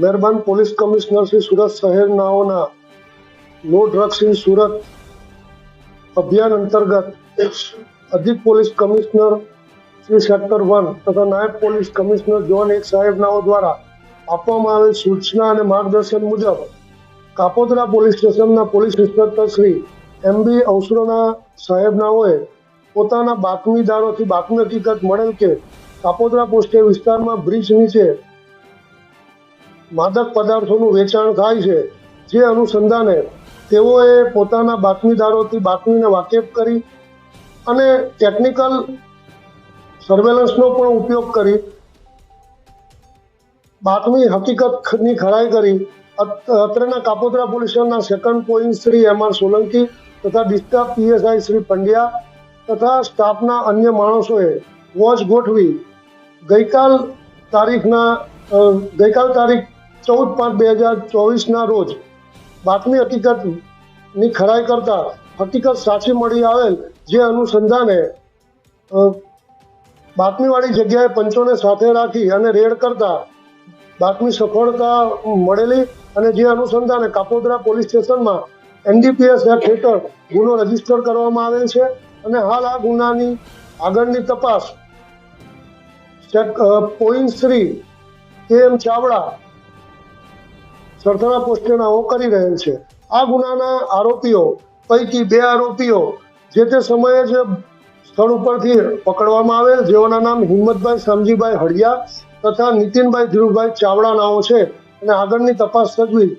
મહેરબાન police commissioner Shri Surat શહેરનાઓના no drugs in Surat અભિયાન અંતર્ગત અધિક police commissioner Shri sector one તથા નાયબ પોલીસ કમિશનર જોન એક સાહેબનાઓ દ્વારા આપવામાં આવેલ સૂચના અને માર્ગદર્શન મુજબ કાપોદરા પોલીસ સ્ટેશનના police inspector Shri M B અવસરોના સાહેબનાઓએ પોતાના બાતમીદારોથી બાતમી હકીકત મળેલ કે કાપોદરા પોસ્ટે વિસ્તારમાં બ્રિજ નીચે માદક પદાર્થોનું વેચાણ થાય છે, જે અનુસંધાને તેઓએ પોતાના બાતમીદારોથી બાતમીને વાકેફ કરી અને ટેકનિકલ સર્વેલન્સનો પણ ઉપયોગ કરી, બાતમી હકીકતની ખરાઈ કરી. અત- અત્રેના કાપોદ્રા પોલીસ સ્ટેશનના second point Shri M R Solanki તથા ડિસ્ટાફ પીએસઆઈ શ્રી પંડ્યા તથા સ્ટાફના અન્ય માણસોએ વોચ ગોઠવી ગઈકાલ તારીખના ગઈકાલ તારીખ ચૌદ પાંચ બે હજાર ચોવીસના રોજ બાતમી હકીકતની ખરાઈ કરતા હકીકત સાચી મળી આવેલ જે અનુસંધાને બાતમીવાળી જગ્યાએ પંચોને સાથે રાખી અને રેડ કરતા બાતમી સફળતા મળેલી અને જે અનુસંધાને કાપોદરા પોલીસ સ્ટેશનમાં એનડીપીએસ એક્ટ હેઠળ ગુનો રજિસ્ટર કરવામાં આવેલ છે અને હાલ આ ગુનાની આગળની તપાસ પોઈન્ટ શ્રી કે એમ ચાવડા સરથાણા પોસ્ટે નાઓ કરી રહેલ છે. આ ગુનાના આરોપીઓ, પૈકી બે આરોપીઓ, જે તે સમયે જ સ્થળ ઉપરથી પકડવામાં આવેલ, જેઓના નામ હિંમતભાઈ સમજીભાઈ હળિયા તથા નીતિનભાઈ ધીરુભાઈ ચાવડા નાઓ છે અને આગળની તપાસ તજવીજ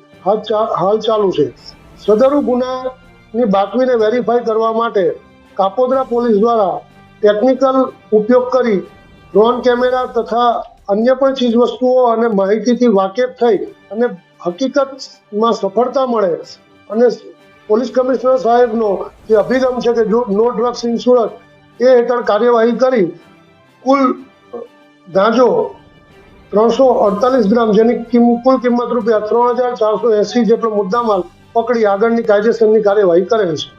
હાલ ચાલુ છે. સદરુ ગુનાની બાતમીને વેરીફાઈ કરવા માટે કાપોદ્રા પોલીસ દ્વારા ટેકનિકલ ઉપયોગ કરી ડ્રોન કેમેરા તથા અન્ય પણ ચીજવસ્તુઓ અને માહિતીથી વાકેફ થઈ અને હકીકતમાં સફળતા મળે. અને પોલીસ કમિશનર સાહેબનો જે અભિગમ છે કે નો ડ્રગ્સ ઇન સુરત એ હેઠળ કાર્યવાહી કરી, કુલ ગાંજો ત્રણસો અડતાલીસ ગ્રામ, જેની કુલ કિંમત રૂપિયા ત્રણ હજાર ચારસો એસી જેટલો મુદ્દામાલ પકડી આગળની કાયદેસરની કાર્યવાહી કરેલ છે.